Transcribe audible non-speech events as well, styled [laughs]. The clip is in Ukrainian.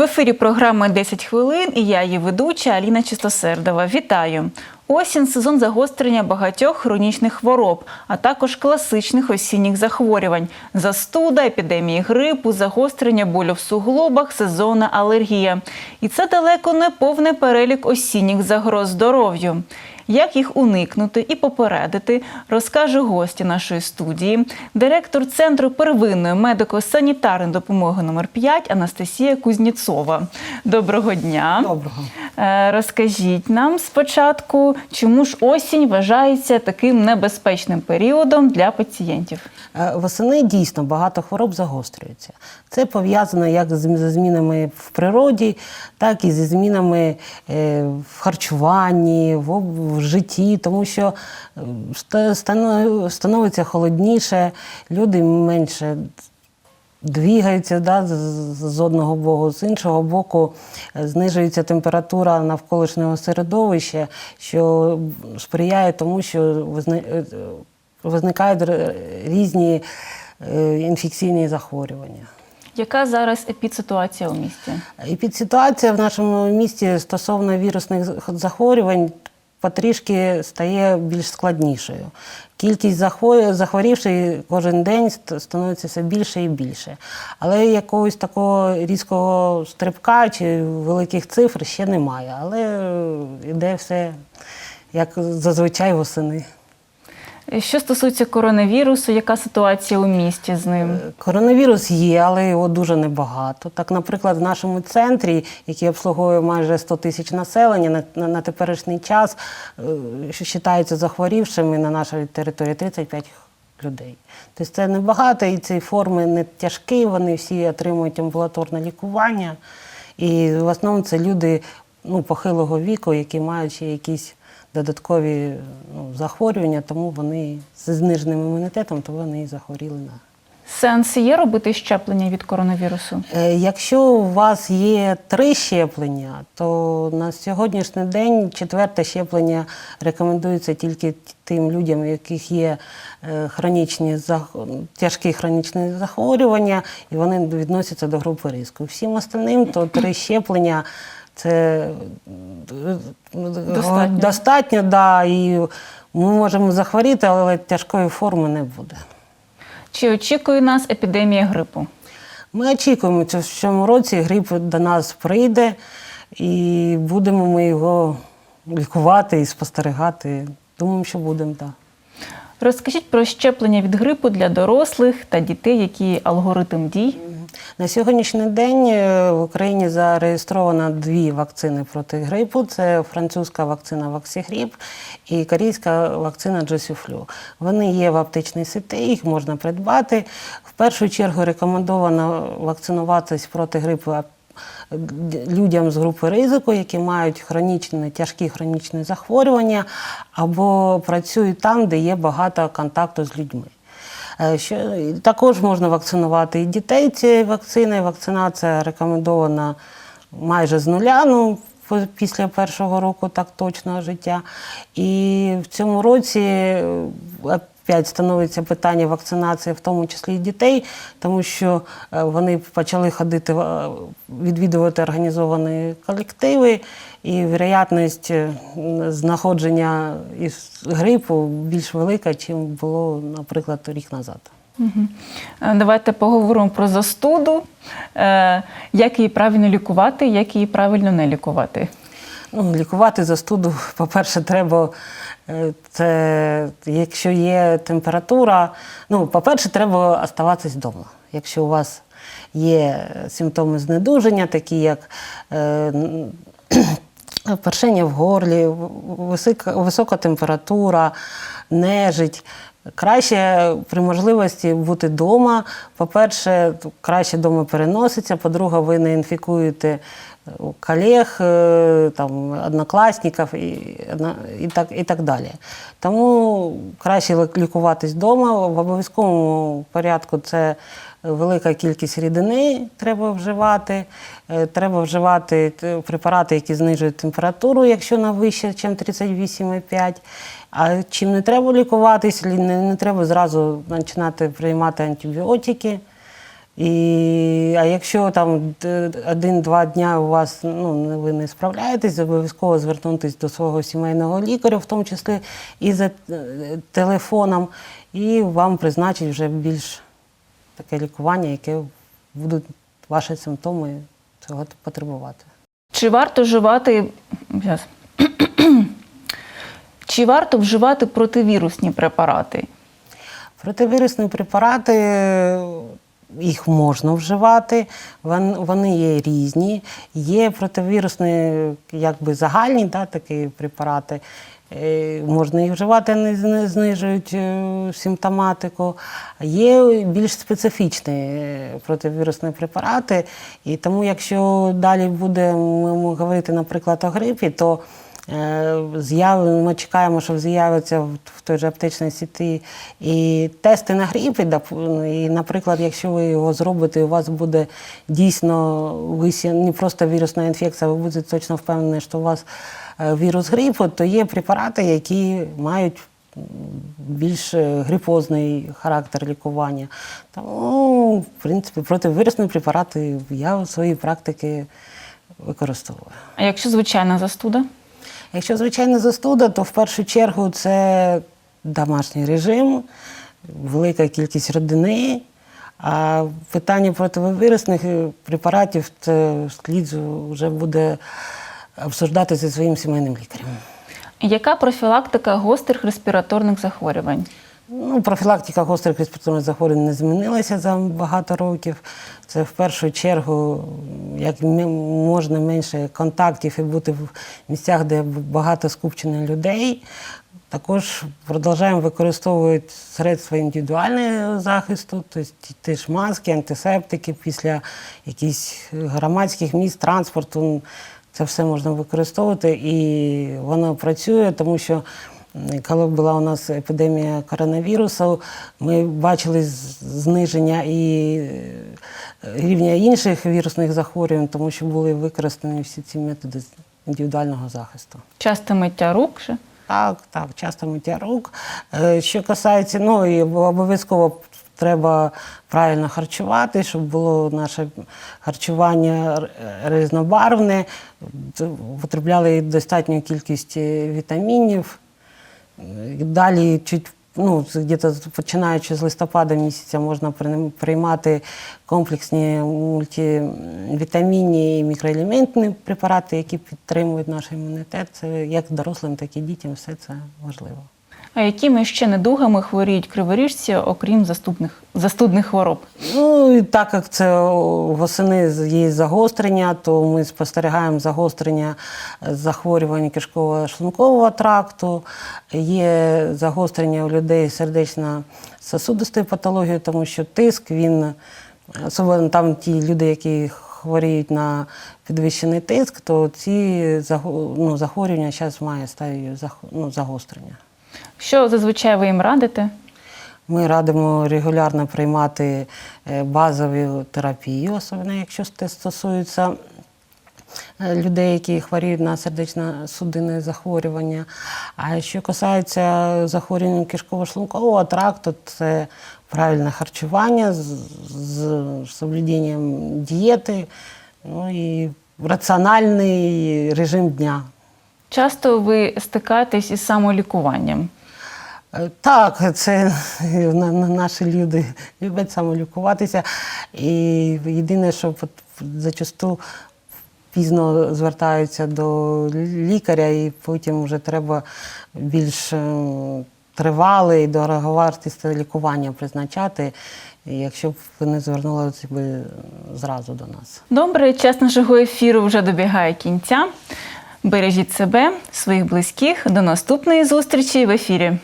В ефірі програми «10 хвилин і я її ведуча Аліна Чистосердова. Вітаю! Осінь сезон загострення багатьох хронічних хвороб, а також класичних осінніх захворювань: застуда, епідемії грипу, загострення болю в суглобах, сезонна алергія. І це далеко не повний перелік осінніх загроз здоров'ю. Як їх уникнути і попередити, розкаже гості нашої студії, директор Центру первинної медико-санітарної допомоги номер 5 Анастасія Кузніцова. Доброго дня. Доброго. Е, Розкажіть нам спочатку, чому ж осінь вважається таким небезпечним періодом для пацієнтів? Е, Восени дійсно багато хвороб загострюється. Це пов'язано як з змінами в природі, так і зі змінами е, в харчуванні, в, житті, тому що ста- стано- становиться холодніше, люди менше двігаються да, з- одного боку, з іншого боку е, знижується температура навколишнього середовища, що сприяє тому, що визна- е, визникають різні е, інфекційні захворювання. Яка зараз епідситуація у місті? І під ситуація в нашому місті стосовно вірусних захворювань потрішки стає більш складнішою. Кількість захворівших кожен день ст- становиться все більше і більше. Але якогось такого різкого стрибка чи великих цифр ще немає. Але е, йде все як зазвичай восени. Що стосується коронавірусу, яка ситуація у місті з ним? Коронавірус є, але його дуже небагато. Так, наприклад, в нашому центрі, який обслуговує майже 100 тисяч населення, на, на, на теперішній час е, вважаються захворівшими на нашій території 35 людей. Тобто це небагато, і ці форми не тяжкі, вони всі отримують амбулаторне лікування. І в основному це люди ну, похилого віку, які мають ще якісь додаткові ну, захворювання, тому вони з зниженим імунітетом, то вони і захворіли на. Сенс є робити щеплення від коронавірусу? Е, Якщо у вас є три щеплення, то на сьогоднішній день четверте щеплення рекомендується тільки тим людям, у яких є е, хронічні тяжкі хронічні захворювання, і вони відносяться до групи ризику. Всім остальним то три щеплення. Це е, Достатньо. достатньо, да, і ми можемо захворіти, але тяжкої форми не буде. Чи очікує нас епідемія грипу? Ми очікуємо, що в цьому році грип до нас прийде, і будемо ми його лікувати і спостерігати. Думаємо, що будемо, так. Розкажіть про щеплення від грипу для дорослих та дітей, який алгоритм дій. На сьогоднішній день е, в Україні зареєстровано дві вакцини проти грипу: це французька вакцина Ваксігріп і корейська вакцина Джосіфлю. Вони є в аптечній сеті, їх можна придбати. В першу чергу рекомендовано вакцинуватись проти грипу людям з групи ризику, які мають хронічні, тяжкі хронічні захворювання або працюють там, де є багато контакту з людьми. Е, Що, також можна вакцинувати і дітей цією вакциною. Вакцинація рекомендована майже з нуля, ну, після першого року так точно життя. І в цьому році е, опять становиться питання вакцинації, в тому числі і дітей, тому що е, вони почали ходити, е, відвідувати організовані колективи, і вероятність е, знаходження із грипу більш велика, ніж було, наприклад, рік назад. Давайте поговоримо про застуду, як її правильно лікувати, як її правильно не лікувати. Ну, лікувати застуду, [laughs] по-перше, треба. е, Це якщо є температура, ну, по-перше, треба оставатись вдома. Якщо у вас є симптоми знедуження, такі як е, [clears throat] першення в горлі, висока, висока температура, нежить. Краще при можливості бути вдома. По-перше, краще вдома переноситься. По-друге, ви не інфікуєте е, колег, е, там, однокласників і, і, так, і так далі. Тому краще лікуватись вдома. В обов'язковому порядку це велика кількість рідини треба вживати. Е, Треба вживати препарати, які знижують температуру, якщо вона вища, ніж 38,5. А чим не треба лікуватись, не, не треба зразу починати приймати антибіотики. І, а якщо там один-два дня у вас ну, ви не справляєтесь, обов'язково звернутися до свого сімейного лікаря, в тому числі і за е, телефоном, і вам призначать вже більш таке лікування, яке будуть ваші симптоми цього потребувати. Чи варто вживати. [clears throat] Чи варто вживати противірусні препарати? Противірусні препарати, е, їх можна вживати, вони є різні. Є противірусні, якби загальні да, такі препарати. Е, Можна їх вживати, вони знижують е, симптоматику. Є більш специфічні е, противірусні препарати. І тому, якщо далі будемо говорити, наприклад, о грипі, то Ми чекаємо, що з'явиться в той же аптечній сіті і тести на грип. І, наприклад, якщо ви його зробите, у вас буде дійсно не просто вірусна інфекція, ви будете точно впевнені, що у вас е, вірус грипу, то є препарати, які мають більш е, грипозний характер лікування. Тому, в принципі, противірусні препарати я у своїй практиці використовую. А якщо звичайна застуда? Якщо звичайна застуда, то в першу чергу це домашній режим, велика кількість родини. А питання противовірусних препаратів це слід вже буде обсуждати зі своїм сімейним лікарем. Яка профілактика гострих респіраторних захворювань? Ну, профілактика гострих респіраторних захворювань не змінилася за багато років. Це в першу чергу як можна менше контактів і бути в місцях, де багато скупчення людей. Також продовжуємо використовувати средства індивідуального захисту, тобто ті ж маски, антисептики після якихось громадських місць, транспорту. Це все можна використовувати і воно працює, тому що коли була у нас епідемія коронавірусу, ми бачили зниження і е, рівня інших вірусних захворювань, тому що були використані всі ці методи індивідуального захисту. Часте миття рук? же? Так, так, часто миття рук. Е, Що касається, ну і обов'язково треба правильно харчувати, щоб було наше харчування різнобарвне, потребляли достатню кількість е, вітамінів. Е, Далі чуть ну, починаючи з листопада місяця можна приймати комплексні мультивітамінні і мікроелементні препарати, які підтримують наш імунітет. Це як дорослим, так і дітям, все це важливо. А якими ще недугами хворіють криворіжці, окрім заступних, застудних хвороб? Ну і так як це восени є загострення, то ми спостерігаємо загострення захворювань кишково-шлункового тракту, є загострення у людей сердечно-сосудистої патології, тому що тиск він особливо там ті люди, які хворіють на підвищений тиск, то ці ну, захворювання зараз має зах- ну, загострення. Що зазвичай ви їм радите? Ми радимо регулярно приймати е, базову терапію, особливо якщо це стосується е, людей, які хворіють на сердечно-судинне захворювання. А що касається захворювань кишково-шлункового тракту, це правильне харчування з, з соблюденням дієти, ну і раціональний режим дня. Часто ви стикаєтесь із самолікуванням. Е, Так, це на- на- наші люди люблять самолікуватися. І єдине, що зачасту пізно звертаються до лікаря, і потім вже треба більш е, тривале і дороговартісне лікування призначати, якщо б ви не звернулися б зразу до нас. Добре, час нашого ефіру вже добігає кінця. Бережіть себе, своїх близьких. До наступної зустрічі в ефірі.